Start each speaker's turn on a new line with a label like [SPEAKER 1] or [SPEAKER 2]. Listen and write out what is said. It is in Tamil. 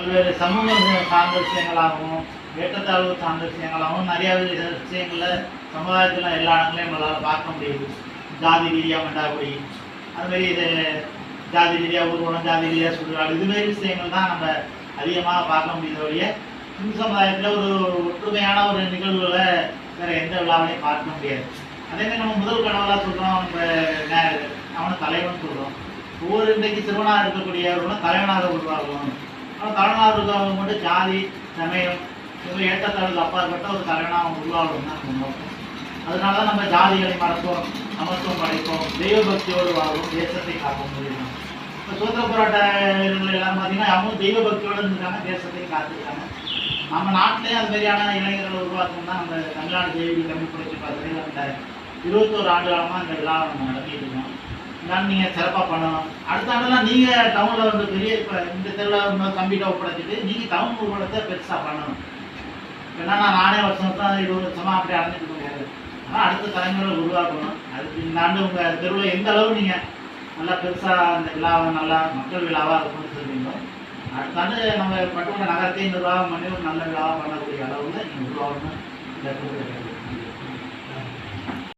[SPEAKER 1] பல்வேறு சமூக சார்ந்த விஷயங்களாகவும் ஏற்றத்தாழ்வு சார்ந்த விஷயங்களாகவும் நிறைய விஷயங்கள்ல சமுதாயத்தில் எல்லா இடங்களையும் நம்மளால் பார்க்க முடியுது. ஜாதி ரீதியாக மண்டாபுரி அதுமாரி இது ஜாதி ரீதியாக ஊர்வலம் ஜாதி ரீதியாக சுடுகாடு இதுமாரி விஷயங்கள் தான் நம்ம அதிகமாக பார்க்க முடியுத ஒழிய இந்து சமுதாயத்தில் ஒரு ஒற்றுமையான ஒரு நிகழ்வுகளை வேறு எந்த விழாவிலையும் பார்க்க முடியாது. அதேமாரி நம்ம முதல் கடவுளாக சொல்கிறோம் நம்ம அவனை தலைவன் சொல்கிறோம் ஒவ்வொரு இன்றைக்கு சிறுவனாக இருக்கக்கூடியவர்களும் தலைவனாக உருவாகணும். ஆனால் தலைவனாக மட்டும் ஜாதி சமயம் இவங்க ஏற்றத்தாழ்வுக்கு அப்பாற்பட்ட ஒரு தலைவனாக அவன் உருவாகணும் தான் நம்ம நோக்கம். அதனால தான் நம்ம ஜாதிகளை மறப்போம் சமத்துவம் படைப்போம் தெய்வ பக்தியோடு வாழ்வோம் தேசத்தை காக்க முடியும்? இப்போ சுதந்திர போராட்ட வீரர்கள் எல்லாம் பார்த்தீங்கன்னா அவங்க தெய்வ பக்தியோடு இருந்திருக்காங்க தேசத்தை காத்திருக்காங்க. நம்ம நாட்டிலே அது மாதிரியான இளைஞர்களை உருவாக்கணும் தான் நம்ம தமிழ்நாடு தேவி தமிழ் புரட்சி பார்த்தீங்கன்னா அந்த இருபத்தோரு ஆண்டு காலமாக இந்த விழா நம்ம நடத்திட்டு இருக்கோம். இருந்தாலும் நீங்கள் சிறப்பாக பண்ணணும். அடுத்தாண்டுலாம் நீங்கள் டவுனில் வந்து பெரிய இப்போ இந்த தெருவில் கம்ப்யூட்டர் ஒப்படைச்சிட்டு நீங்கள் டவுன் ஊர்வலத்தை பெருசாக பண்ணணும். ஏன்னா நான் நானே வருஷம் வருஷம் இருபது வருஷமாக அப்படி அடைஞ்சிட்டு முடியாது ஆனால் அடுத்த தலைமுறை உருவாக்கணும். அதுக்கு இந்த ஆண்டு உங்கள் தெருவில் எந்த அளவு நீங்கள் நல்லா பெருசாக அந்த விழாவை நல்லா மக்கள் விழாவாக இருக்கும்னு சொல்றீங்களோ அடுத்த ஆண்டு நம்ம பட்டுமன்ற நகரத்தையும் நிர்வாகம் பண்ணி ஒரு நல்ல விழாவாக பண்ணக்கூடிய அளவில் நீங்கள் உருவாகணும். இந்த